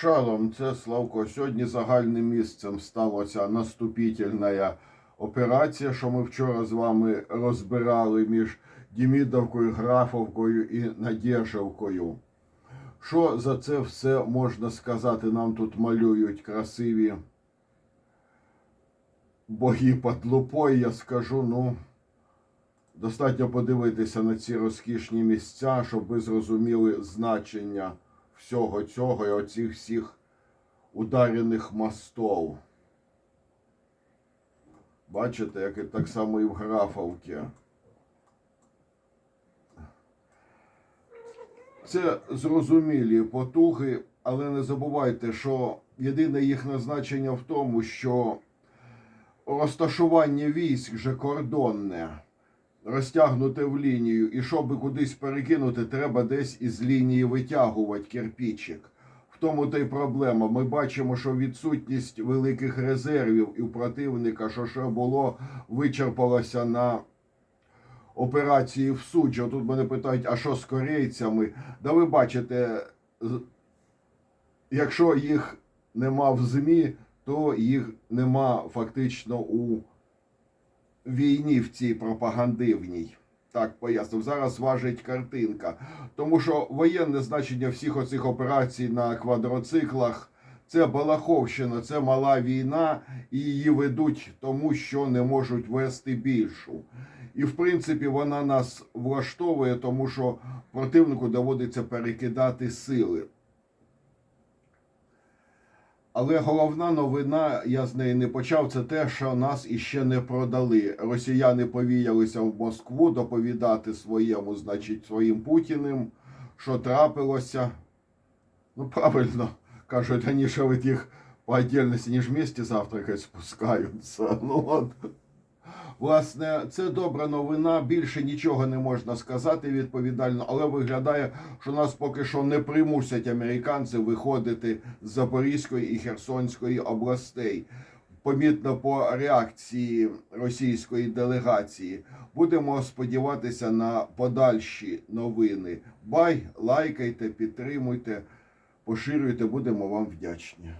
Шалом, це Славко. Сьогодні загальним місцем сталася наступительна операція, що ми вчора з вами розбирали між Дімідовкою, Графовкою і Надєжевкою. Що за це все можна сказати? Нам тут малюють красиві бої під лупою. Я скажу, ну. Достатньо подивитися на ці розкішні місця, щоб ви зрозуміли значення всього цього і оцих всіх ударених мостов. Бачите, як і так само і в Графовці. Це зрозумілі потуги, але не забувайте, що єдине їх назначення в тому, що розташування військ же кордонне розтягнуте в лінію, і щоб кудись перекинути, треба десь із лінії витягувати кирпичик. В тому та й проблема. Ми бачимо, що відсутність великих резервів і у противника, що ще було, вичерпалося на операції в Суджі. Тут мене питають, а що з корейцями? Да ви бачите, якщо їх нема в ЗМІ, то їх нема фактично у війні в цій пропагандивній. Так, пояснив. Зараз важить картинка. Тому що воєнне значення всіх оцих операцій на квадроциклах це Балаховщина, це мала війна, і її ведуть тому, що не можуть вести більшу. І в принципі вона нас влаштовує, тому що противнику доводиться перекидати сили. Але головна новина, я з неї не почав, це те, що нас іще не продали. Росіяни повіялися в Москву доповідати своєму, значить, своїм Путіним, що трапилося. Ну, правильно, кажуть, раніше від їх по отдельності, ніж вместе завтракать спускаються. Ну, от. Власне, це добра новина. Більше нічого не можна сказати відповідально, але виглядає, що нас поки що не примусять американці виходити з Запорізької і Херсонської областей. Помітно по реакції російської делегації. Будемо сподіватися на подальші новини. Бай, лайкайте, підтримуйте, поширюйте, будемо вам вдячні.